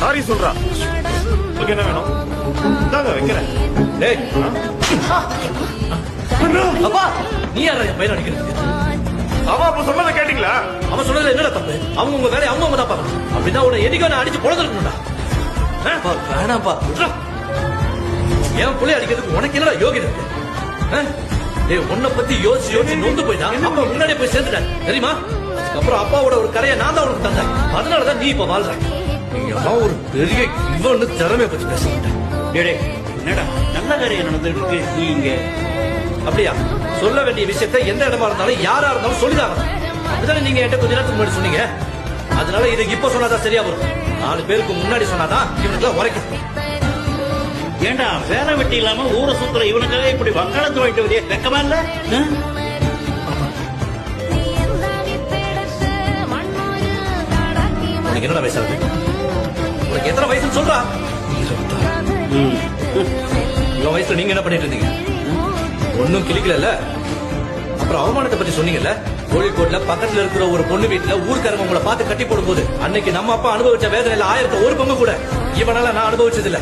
Sorry சொல்றா. உங்களுக்கு என்ன வேணும்? இந்தாங்க வைக்கிறேன். டேய். அப்பா நீ யாரா என் பையன் அடிக்கிறது அவன் அப்ப சொன்னதை கேட்டீங்களா? அவன் சொன்னதுல என்னடா தப்பு? அவங்க உங்க வேலையை அவங்க தான் பார்க்கணும் அப்படின்னா உன்னை எதிர்க்க நான் அடிச்சு பொழுதுருக்கணும்டா வேணாம்ப்பா. என் புள்ளை அடிக்கிறதுக்கு உனக்கு என்னடா யோகிதை இருக்கு? டேய் உன்னை பத்தி யோசிச்சு யோசிச்சு நொந்து போயிட்டான் அப்பா முன்னாடியே போய் சேர்ந்துட்டேன். தெரியுமா? அதுக்கப்புறம் அப்பாவோட ஒரு கரையை நான் தான் உனக்கு தந்தேன். அதனாலதான் நீ இப்ப வாழ்ற நீ எல்லாம் ஒரு பெரிய இவன்னு திறமைய பத்தி பேச என்னடா நல்ல காரியம் நடந்திருக்கு? நீ இங்க. அப்படியா? சொல்ல வேண்டிய விஷயத்தை எந்த இடமா இருந்தாலும் யாரா இருந்தாலும் சொல்லிதான் அப்படிதானே நீங்க என்கிட்ட கொஞ்ச நேரத்துக்கு முன்னாடி சொன்னீங்க? அதனால இது இப்ப சொன்னாதான் சரியா வரும். நாலு பேருக்கு முன்னாடி சொன்னாதான் இவனுக்கு உரைக்கும். ஏண்டா வேலை வெட்டி இல்லாம ஊரை சுத்துற இவனுக்காக இப்படி வங்காளத்து வாங்கிட்டு வரைய வெக்கமா இல்ல? உனக்கு என்னடா வயசாகுது உனக்கு எத்தனை வயசுன்னு சொல்றா. இவன் வயசுல நீங்க என்ன பண்ணிட்டு இருந்தீங்க? ஒன்னும் கிளிக்கல அப்புறம் அவமானத்தை பத்தி சொன்னீங்கல்ல? கோழிக்கோட்ல பக்கத்துல இருக்கிற ஒரு பொண்ணு வீட்டுல ஊர்க்காரங்க உங்களை பார்த்து கட்டி போடும் போது அன்னைக்கு நம்ம அப்பா அனுபவிச்ச வேதனையில ஆயிரத்தி ஒரு பங்கு கூட இவனால நான் அனுபவிச்சது இல்ல